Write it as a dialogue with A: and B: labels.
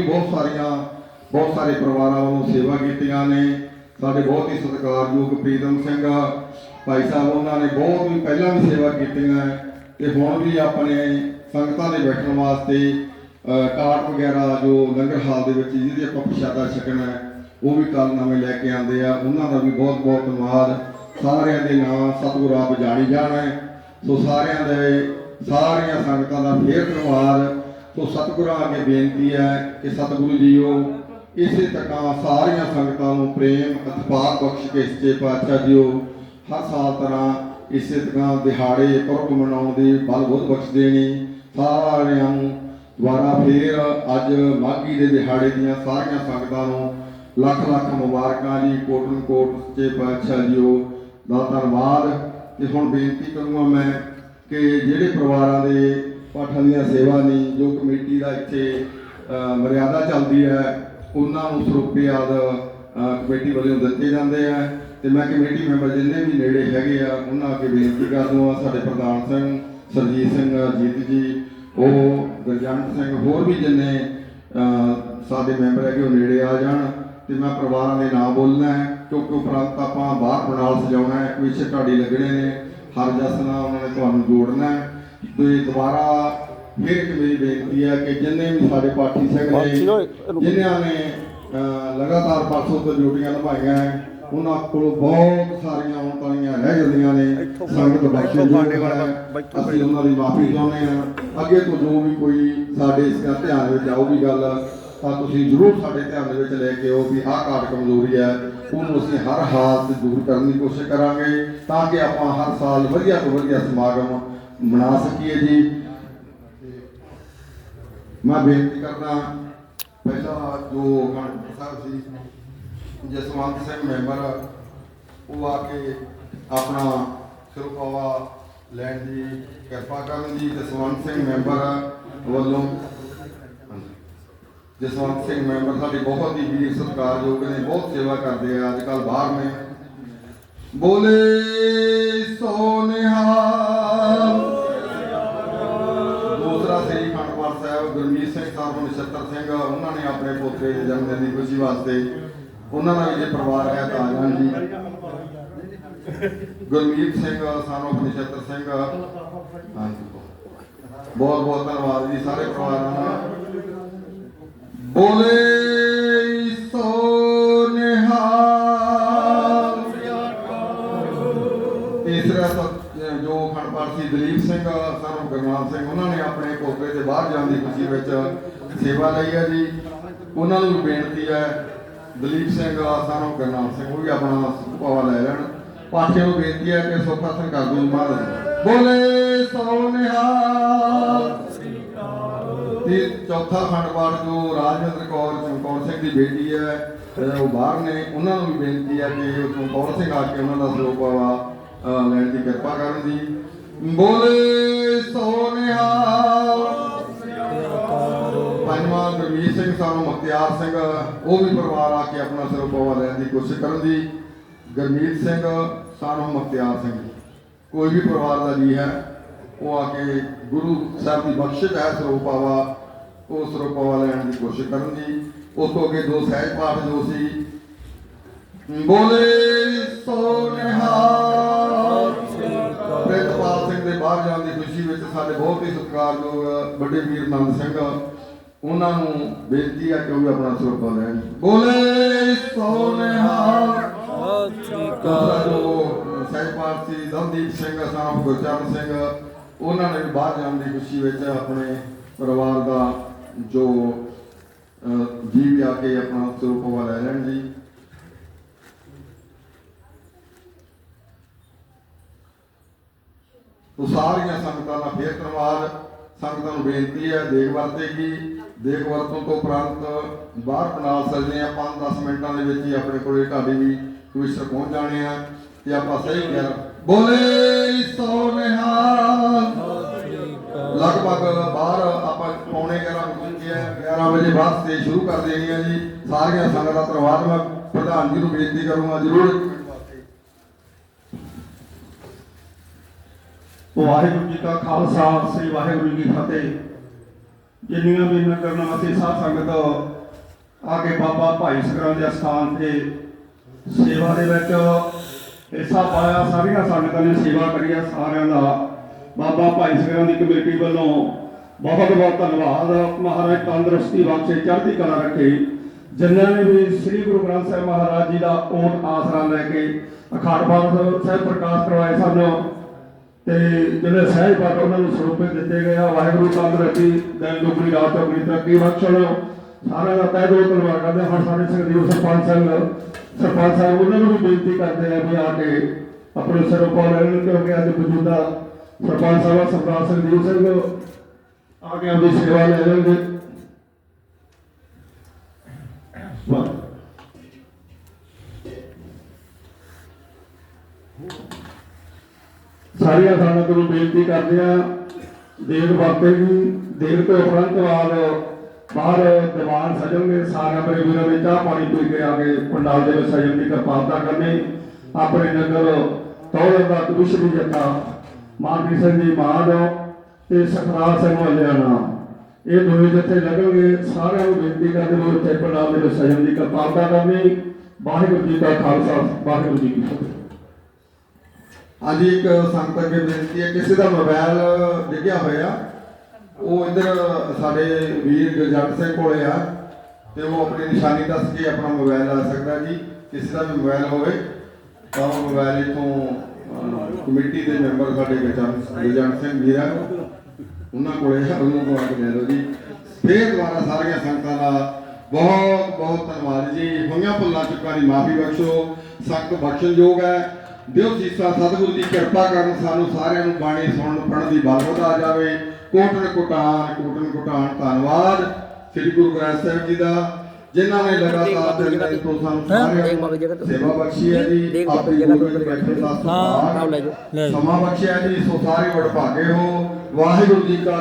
A: ਬਹੁਤ ਸਾਰੀਆਂ ਬਹੁਤ ਸਾਰੇ ਪਰਿਵਾਰਾਂ ਵੱਲੋਂ ਸੇਵਾ ਕੀਤੀਆਂ ਨੇ। ਸਾਡੇ ਬਹੁਤ ਹੀ ਸਤਿਕਾਰਯੋਗ ਪ੍ਰੀਤਮ ਸਿੰਘ ਭਾਈ ਸਾਹਿਬ ਉਹਨਾਂ ਨੇ ਬਹੁਤ ਹੀ ਪਹਿਲਾਂ ਵੀ ਸੇਵਾ ਕੀਤੀਆਂ ਹੈ ਤੇ ਹੁਣ ਵੀ ਆਪਣੇ ਸੰਗਤਾਂ ਦੇ ਬੈਠਣ ਵਾਸਤੇ ਅ, ਕਾਰਟ ਵਗੈਰਾ ਜੋ ਲੰਗਰ ਹਾਲ ਦੇ ਵਿੱਚ ਜਿਹਦੀ ਆਪਾਂ ਪ੍ਰਸ਼ਾਦਾ ਛਕਣਾ ਹੈ ਉਹ ਵੀ ਕੱਲ ਨਵੇਂ ਲੈ ਕੇ ਆਉਂਦੇ ਆ। ਉਹਨਾਂ ਦਾ ਵੀ ਬਹੁਤ ਬਹੁਤ ਧੰਨਵਾਦ। ਸਾਰਿਆਂ ਦੇ ਨਾਮ ਸਤਿਗੁਰ ਆਪ ਜਾਣੀ ਜਾਣਾ ਸੋ ਸਾਰਿਆਂ ਦੇ ਸਾਰੀਆਂ ਸੰਗਤਾਂ ਦਾ ਫੇਰ ਧੰਨਵਾਦ। ਸੋ ਸਤਿਗੁਰਾਂ ਅੱਗੇ ਬੇਨਤੀ ਹੈ ਕਿ ਸਤਿਗੁਰੂ ਜੀਓ, ਇਸੇ ਤਰ੍ਹਾਂ ਸਾਰੀਆਂ ਸੰਗਤਾਂ ਨੂੰ ਪ੍ਰੇਮ ਅਤਪਾਰ ਬਖਸ਼ ਕੇ ਸੱਚੇ ਪਾਤਸ਼ਾਹ ਜੀਓ। ਹਰ ਸਾਲ ਤਰ੍ਹਾਂ ਇਸੇ ਤਰ੍ਹਾਂ ਦਿਹਾੜੇ ਪੁਰਬ ਮਨਾਉਣ ਦੀ ਬਲ ਬੁੱਧ ਬਖਸ਼ ਦੇਣੀ। ਸਾਰਿਆਂ ਨੂੰ ਦੁਬਾਰਾ ਫੇਰ ਅੱਜ ਮਾਘੀ ਦੇ ਦਿਹਾੜੇ ਦੀਆਂ ਸਾਰੀਆਂ ਸੰਗਤਾਂ ਨੂੰ ਲੱਖ ਲੱਖ ਮੁਬਾਰਕਾਂ ਜੀ, ਕੋਟਨ ਕੋਟ ਸੱਚੇ ਪਾਤਸ਼ਾਹ ਜੀਓ ਦਾ ਧੰਨਵਾਦ। ਤੇ ਹੁਣ ਬੇਨਤੀ ਕਰੂੰਗਾ ਮੈਂ ਕਿ ਜਿਹੜੇ ਪਰਿਵਾਰਾਂ ਦੇ ਪਾਠਾਂ ਦੀਆਂ ਸੇਵਾ ਨਹੀਂ ਜੋ ਕਮੇਟੀ ਦਾ ਇੱਥੇ ਮਰਿਆਦਾ ਚੱਲਦੀ ਹੈ, ਉਹਨਾਂ ਨੂੰ ਸਰੂਪੇ ਆਦ ਕਮੇਟੀ ਵੱਲੋਂ ਦਿੱਤੇ ਜਾਂਦੇ ਆ। ਤੇ ਮੈਂ ਕਮੇਟੀ ਮੈਂਬਰ ਜਿੰਨੇ ਵੀ ਨੇੜੇ ਹੈਗੇ ਆ, ਉਹਨਾਂ ਅੱਗੇ ਬੇਨਤੀ ਕਰ ਦੂੰਗਾ ਸਾਡੇ ਪ੍ਰਧਾਨ ਸਿੰਘ ਸਰਜੀਤ ਸਿੰਘ ਜੀਤ ਜੀ, ਉਹ ਗੁਰਜੰਟ ਸਿੰਘ, ਹੋਰ ਵੀ ਜਿੰਨੇ ਸਾਡੇ ਮੈਂਬਰ ਹੈਗੇ, ਉਹ ਨੇੜੇ ਆ ਜਾਣ। ਤੇ ਮੈਂ ਪਰਿਵਾਰਾਂ ਦੇ ਨਾਂ ਬੋਲਣਾ ਹੈ, ਕਿਉਂਕਿ ਉਪਰੰਤ ਆਪਾਂ ਬਾਹਰ ਪਨਾਲ ਸਜਾਉਣਾ ਹੈ ਵਿਸ਼ੇ ਢਾਡੀ ਲੱਗਣੇ ਨੇ, ਹਰ ਜਸ ਨਾਲ ਉਹਨਾਂ ਨੇ ਤੁਹਾਨੂੰ ਜੋੜਨਾ ਹੈ। ਤੇ ਦੁਬਾਰਾ ਫਿਰ ਇੱਕ ਮੇਰੀ ਬੇਨਤੀ ਹੈ ਕਿ ਜਿੰਨੇ ਵੀ ਸਾਡੇ ਪਾਠੀ ਸਿੰਘ ਨੇ ਜਿਨ੍ਹਾਂ ਨੇ ਲਗਾਤਾਰ ਪਰਸੋਂ ਤੋਂ ਡਿਊਟੀਆਂ ਨਿਭਾਈਆਂ ਹੈ ਉਹਨਾਂ ਕੋਲ ਬਹੁਤ ਸਾਰੀਆਂ ਆਉਣ ਵਾਲੀਆਂ ਰਹਿ ਜਾਂਦੀਆਂ ਨੇ ਸੰਗਤ ਬਖਸ਼ੇ ਅਸੀਂ ਉਹਨਾਂ ਦੀ ਮਾਫੀ ਚਾਹੁੰਦੇ ਹਾਂ। ਅੱਗੇ ਤੋਂ ਜੋ ਵੀ ਕੋਈ ਸਾਡੇ ਇਸ ਦਾ ਧਿਆਨ ਵਿੱਚ ਆਊਗੀ ਗੱਲ ਤਾਂ ਤੁਸੀਂ ਜ਼ਰੂਰ ਸਾਡੇ ਧਿਆਨ ਦੇ ਵਿੱਚ ਲੈ ਕੇ ਆਓ ਵੀ ਆਹ ਘਾਟ ਕਮਜ਼ੋਰੀ ਹੈ ਉਹਨੂੰ ਅਸੀਂ ਹਰ ਹਾਲਤ ਦੂਰ ਕਰਨ ਦੀ ਕੋਸ਼ਿਸ਼ ਕਰਾਂਗੇ ਤਾਂ ਕਿ ਆਪਾਂ ਹਰ ਸਾਲ ਵਧੀਆ ਤੋਂ ਵਧੀਆ ਸਮਾਗਮ ਮਨਾ ਸਕੀਏ ਜੀ। ਮੈਂ ਬੇਨਤੀ ਕਰਦਾ, ਪਹਿਲਾ ਜੋ ਗਣਪਤ ਸਾਹਿਬ ਸੀ, ਜਸਵੰਤ ਸਿੰਘ ਮੈਂਬਰ, ਉਹ ਆ ਕੇ ਆਪਣਾ ਸਿਰਪਾਵਾ ਲੈਣ ਦੀ ਕਿਰਪਾ ਕਰਨ ਦੀ, ਜਸਵੰਤ ਸਿੰਘ ਮੈਂਬਰ ਵੱਲੋਂ। ਜਸਵੰਤ ਸਿੰਘ ਮੈਂਬਰ ਸਾਡੇ ਬਹੁਤ ਹੀ ਵੀਰ, ਸਤਿਕਾਰਯੋਗ ਨੇ, ਬਹੁਤ ਸੇਵਾ ਕਰਦੇ ਆ, ਅੱਜ ਕੱਲ ਬਾਹਰ ਨੇ। ਬੋਲੇ ਸੋਨਿਹਾਲ ਸਾਹਿਬ ਗੁਰਮੀਤ ਸਿੰਘ ਸਾਹਿਬ ਨਛੱਤਰ ਸਿੰਘ, ਉਹਨਾਂ ਨੇ ਆਪਣੇ ਪੋਤੇ ਦੇ ਜਨਮ ਦਿਨ ਦੀ ਖੁਸ਼ੀ ਵਾਸਤੇ ਉਹਨਾਂ ਦਾ ਵੀ ਜੇ ਪਰਿਵਾਰ ਹੈ ਤਾਂ ਆ ਜੀ। ਗੁਰਮੀਤ ਸਿੰਘ, ਸਾਨੂੰ ਨਛੱਤਰ ਸਿੰਘ। ਬਹੁਤ ਬਹੁਤ ਧੰਨਵਾਦ ਜੀ ਸਾਰੇ ਪਰਿਵਾਰਾਂ ਦਾ। ਬੋਲੇ ਖੰਡਪਾਠ ਦਲੀਪ ਸਿੰਘ ਸਾਨੂੰ ਗੁਰਨਾਮ ਸਿੰਘ, ਉਹਨਾਂ ਨੇ ਆਪਣੇ ਕੋਪਰੇ ਦੇ ਬਾਹਰ ਜਾਣ ਦੀ ਖੁਸ਼ੀ ਵਿੱਚ ਸੇਵਾ ਲਈ ਹੈ ਜੀ। ਉਹਨਾਂ ਨੂੰ ਵੀ ਬੇਨਤੀ ਹੈ, ਦਲੀਪ ਸਿੰਘ ਸਾਨੂੰ ਗੁਰਨਾਮ ਸਿੰਘ, ਉਹ ਵੀ ਆਪਣਾ ਸੁਭਾਵਾ ਲੈ ਲੈਣ। ਪਾਠੀਆਂ ਨੂੰ ਬੇਨਤੀ ਹੈ ਕਿ ਸੋਖਾ ਕਰ ਦਿਓ ਮਹਾਰਾਜ ਬੋਲੇ ਸੋਨਿਹਾਲ ਤੇ ਚੌਥਾ ਖੰਡ ਪਾਠ ਜੋ ਰਾਜਿੰਦਰ ਕੌਰ, ਚਮਕੌਰ ਸਿੰਘ ਦੀ ਬੇਟੀ ਹੈ ਉਹ ਬਾਹਰ ਨੇ, ਉਹਨਾਂ ਨੂੰ ਵੀ ਬੇਨਤੀ ਹੈ ਕਿ ਉਹ ਚਮਕੌਰ ਸਿੰਘ ਆ ਕੇ ਉਹਨਾਂ ਦਾ ਸਰੂਪ ਲੈਣ ਦੀ ਕਿਰਪਾ ਕਰਨ ਦੀ ਬੋਲੇ ਸੋਨਿਹਾਲ। ਪੰਜਵਾਂ ਗੁਰਮੀਤ ਸਿੰਘ ਸਾਨੂੰ ਮੁਖਤਿਆਰ ਸਿੰਘ, ਉਹ ਵੀ ਪਰਿਵਾਰ ਆ ਕੇ ਆਪਣਾ ਸਰੂਪ ਆਵਾ ਲੈਣ ਦੀ ਕੋਸ਼ਿਸ਼ ਕਰਨ ਦੀ। ਗੁਰਮੀਤ ਸਿੰਘ, ਸਾਨੂੰ ਮੁਖਤਿਆਰ ਸਿੰਘ ਕੋਈ ਵੀ ਪਰਿਵਾਰ ਦਾ ਜੀ ਹੈ, ਉਹ ਆ ਕੇ ਗੁਰੂ ਸਾਹਿਬ ਦੀ ਬਖਸ਼ਿਸ਼ ਹੈ ਸਰੂਪਾਵਾ ਉਹ ਸਰੂਪਾਵਾ ਲੈਣ ਦੀ ਕੋਸ਼ਿਸ਼ ਕਰਨ ਦੀ। ਉਸ ਤੋਂ ਅੱਗੇ ਦੋ ਸਹਿਜ ਪਾਠ ਜੋ ਸੀ। ਬੋਲੇ ਸੋਨਿਹਾਲ। ਬਾਹਰ ਜਾਣ ਦੀ ਖੁਸ਼ੀ ਵਿੱਚ ਸਾਡੇ ਬਹੁਤ ਹੀ ਸਤਿਕਾਰਯੋਗ ਵੱਡੇ ਵੀਰ ਨੰਦ ਸਿੰਘ ਉਹਨਾਂ ਨੂੰ ਬੇਨਤੀ ਹੈ ਕਿ ਉਹ ਆਪਣਾ ਸਰੂਪਾ ਲੈਣ। ਬੋਲੇ ਸੋਨਿਹਾਲ। ਜੋ ਸਹਿਜਪਾਲ ਸੀ ਦਲਦੀਪ ਸਿੰਘ ਸਾਹਿਬ ਗੁਰਚਰਨ ਸਿੰਘ ਉਹਨਾਂ ਨੇ ਵੀ ਬਾਹਰ ਜਾਣ ਦੀ ਖੁਸ਼ੀ ਵਿੱਚ ਆਪਣੇ ਪਰਿਵਾਰ ਦਾ ਜੋ ਅਹ, ਜੀ ਵੀ ਆ ਕੇ ਆਪਣਾ ਸਰੂਪਾ ਲੈ ਲੈਣ ਜੀ। ਤੋ ਸਾਰੀਆਂ ਸੰਗਤਾਂ ਦਾ ਫੇਰ ਧੰਨਵਾਦ ਸੰਗਤਾਂ ਨੂੰ ਬੇਨਤੀ ਹੈ ਦੇਖ ਵਰਤੇਗੀ। ਦੇਖ ਵਰਤੋਂ ਤੋਂ ਉਪਰੰਤ ਬਾਹਰ ਪਨਾਲ ਸਕਦੇ ਆ 5-10 ਮਿੰਟਾਂ ਦੇ ਵਿੱਚ ਹੀ ਆਪਣੇ ਕੋਲੇ ਢਾਡੀ ਵੀ ਕਵਿਸ਼ਰ ਪਹੁੰਚ ਜਾਣੇ ਆ। ਤੇ ਆਪਾਂ ਸਹੀ ਕਰ ਬੋਲੇ ਸੋਨਿਹਾਲ ਲਗਭਗ ਬਾਹਰ ਆਪਾਂ ਪੌਣੇ 11 ਵਜੇ 11 ਵਜੇ ਬਾਅਦ ਤੇ ਸ਼ੁਰੂ ਕਰ ਦੇਣੀ ਆ ਜੀ। ਸਾਰੀਆਂ ਸੰਗਤਾਂ ਦਾ ਧੰਨਵਾਦ। ਮੈਂ ਪ੍ਰਧਾਨ ਜੀ ਨੂੰ ਬੇਨਤੀ ਕਰੂੰਗਾ ਜਰੂਰ
B: ਵਾਹਿਗੁਰੂ ਜੀ ਕਾ ਖਾਲਸਾ, ਸ੍ਰੀ ਵਾਹਿਗੁਰੂ ਜੀ ਕੀ ਫਤਿਹ। ਜਿੰਨੀਆਂ ਵੀ ਨਗਰ ਨਿਵਾਸੀ ਸਾਧ ਸੰਗਤ ਆ ਕੇ ਬਾਬਾ ਭਾਈ ਸਕਰਾਂ ਦੇ ਸਥਾਨ ਤੇ ਸੇਵਾ ਦੇ ਵਿੱਚ ਹਿੱਸਾ ਪਾਇਆ, ਸਾਰੀਆਂ ਸੰਗਤਾਂ ਨੇ ਸੇਵਾ ਕਰੀ ਆ, ਸਾਰਿਆਂ ਦਾ। ਬਾਬਾ ਭਾਈ ਸਕਰਾਂ ਦੀ ਕਮੇਟੀ ਵੱਲੋਂ ਬਹੁਤ ਬਹੁਤ ਧੰਨਵਾਦ। ਮਹਾਰਾਜ ਤੰਦਰੁਸਤੀ ਬਖਸ਼ੇ, ਚੜ੍ਹਦੀ ਕਲਾ ਰੱਖੇ। ਜਿਨ੍ਹਾਂ ਨੇ ਵੀ ਸ੍ਰੀ ਗੁਰੂ ਗ੍ਰੰਥ ਸਾਹਿਬ ਮਹਾਰਾਜ ਜੀ ਦਾ ਓਟ ਆਸਰਾ ਲੈ ਕੇ ਅਖਾੜ ਬਾਦ ਸਾਹਿਬ ਪ੍ਰਕਾਸ਼ ਕਰਵਾਏ ਸਨ ਤੇ ਜਿਹੜੇ ਸਹਿਜ ਉਹਨਾਂ ਨੂੰ ਸਰੂਪੇ ਦਿੱਤੇ ਗਏ ਆ, ਵਾਹਿਗੁਰੂ ਤੰਦਰੁਸਤੀ ਦਿਨ ਦੁਗਣੀ ਰਾਤ ਚੌਗਣੀ ਤਰੱਕੀ ਬਖਸ਼ਣ, ਸਾਰਿਆਂ ਦਾ ਤਹਿ ਦਿਲੋਂ ਧੰਨਵਾਦ ਕਰਦੇ ਹਾਂ। ਸਾਡੇ ਸੰਗਦੀਪ ਸਰਪੰਚ ਸਿੰਘ ਸਰਪੰਚ ਸਾਹਿਬ ਉਹਨਾਂ ਨੂੰ ਵੀ ਬੇਨਤੀ ਕਰਦੇ ਆ ਵੀ ਆ ਕੇ ਆਪਣੇ ਸਿਰੋਂ ਪਾ ਲੈਣ, ਕਿਉਂਕਿ ਅੱਜ ਮੌਜੂਦਾ ਸਰਪੰਚ ਸਾਹਿਬ ਸਰਦਾਰ ਸੰਦੀਪ ਸਿੰਘ, ਆ ਕੇ ਆਪਣੀ ਸੇਵਾ ਲੈ ਲੈਣਗੇ ਵਾਹ ਸਾਰੀਆਂ ਸੰਗਤ ਨੂੰ ਬੇਨਤੀ ਕਰਦੇ ਆ ਦੇਗ ਵਰਤੇ ਜੀ ਦੇਗ ਤੋਂ ਉਪਰੰਤ ਬਾਅਦ ਬਾਹਰ ਦੀਵਾਨ ਸਜਣਗੇ, ਸਾਰਿਆਂ ਮੇਰੇ ਵੀਰਾਂ ਨੇ ਚਾਹ ਪਾਣੀ ਪੀ ਕੇ ਆ ਕੇ ਪੰਡਾਲ ਦੇ ਵਿੱਚ ਸਜਣ ਦੀ ਕਿਰਪਾਲਤਾ ਕਰਨੀ। ਆਪਣੇ ਨਗਰ ਤੌਰ ਦਾ ਤੁਸ਼ਰੀ ਜੱਟਾ ਮਾਨਵੀ ਸਿੰਘ ਜੀ ਮਾਨ ਤੇ ਸਖਰਾਜ ਸਿੰਘ ਵਾਲਿਆਣਾ ਇਹ ਦੋਵੇਂ ਜਿੱਥੇ ਲੱਗਣਗੇ, ਸਾਰਿਆਂ ਨੂੰ ਬੇਨਤੀ ਕਰਦੇ ਨੇ ਇੱਥੇ ਪੰਡਾਲ ਦੇ ਵਿੱਚ ਸਜਣ ਦੀ ਕਿਰਪਾਲਤਾ ਕਰਨੀ। ਵਾਹਿਗੁਰੂ ਜੀ ਦਾ ਖਾਲਸਾ, ਵਾਹਿਗੁਰੂ ਜੀ ਕੀ ਫਤਿਹ।
A: ਹਾਂਜੀ, ਇੱਕ ਸੰਗਤ ਅੱਗੇ ਬੇਨਤੀ ਹੈ, ਕਿਸੇ ਦਾ ਮੋਬਾਈਲ ਡਿੱਗਿਆ ਹੋਇਆ, ਉਹ ਇੱਧਰ ਸਾਡੇ ਵੀਰ ਗੁਰਜੰਟ ਸਿੰਘ ਕੋਲੇ ਆ, ਤੇ ਉਹ ਆਪਣੀ ਨਿਸ਼ਾਨੀ ਦੱਸ ਕੇ ਆਪਣਾ ਮੋਬਾਈਲ ਆ ਸਕਦਾ ਜੀ। ਕਿਸੇ ਦਾ ਵੀ ਮੋਬਾਈਲ ਹੋਵੇ, ਤਾਂ ਉਹ ਮੋਬਾਈਲ ਇਥੋਂ ਕਮੇਟੀ ਦੇ ਮੈਂਬਰ ਸਾਡੇ ਗੁਰਜੰਟ ਸਿੰਘ ਵੀਰ ਆ ਉਹਨਾਂ ਕੋਲੇ ਆ, ਉਹਨੂੰ ਕੋਲ ਆ ਕੇ ਲੈ ਲਓ ਜੀ। ਫੇਰ ਦੁਬਾਰਾ ਸਾਰੀਆਂ ਸੰਗਤਾਂ ਦਾ ਬਹੁਤ ਬਹੁਤ ਧੰਨਵਾਦ ਜੀ। ਹੋਈਆਂ ਭੁੱਲਾਂ ਚੁੱਕਾਂ ਦੀ ਮਾਫੀ ਬਖਸ਼ੋ। ਸੰਗਤ ਬਖਸ਼ਣਯੋਗ ਹੈ। ਦਿਓ ਸੀਸਾ ਸਤਿਗੁਰੂ ਦੀ ਕਿਰਪਾ ਕਰਨ ਸਾਨੂੰ ਸਾਰਿਆਂ ਨੂੰ ਬਾਣੀ ਸੁਣਨ ਪੜਨ ਦੀ ਬਲਵਤ ਆ ਜਾਵੇ। ਕੋਟਨ ਕੋਟਾਨ ਕੋਟਨ ਕੋਟਾਨ ਧੰਨਵਾਦ। ਸ੍ਰੀ ਗੁਰੂ ਗ੍ਰੰਥ ਸਾਹਿਬ ਜੀ ਦਾ ਜਿਨ੍ਹਾਂ ਨੇ ਲਗਾਤਾਰ ਦਿਨ ਤੋਂ ਸਾਨੂੰ ਸਾਰਿਆਂ ਨੂੰ ਸੇਵਾ ਬਖਸ਼ੀ ਹੈ ਜੀ। ਆਪਣੀ ਗੁਰੂ ਵਿੱਚ ਬੈਠੇ ਦਾ। ਸਮਾਂ ਬਖਸ਼ਿਆ ਜੀ ਸੋ ਸਾਰੇ ਵਡਭਾਗੇ ਹੋ ਵਾਹਿਗੁਰੂ ਜੀ ਕਾ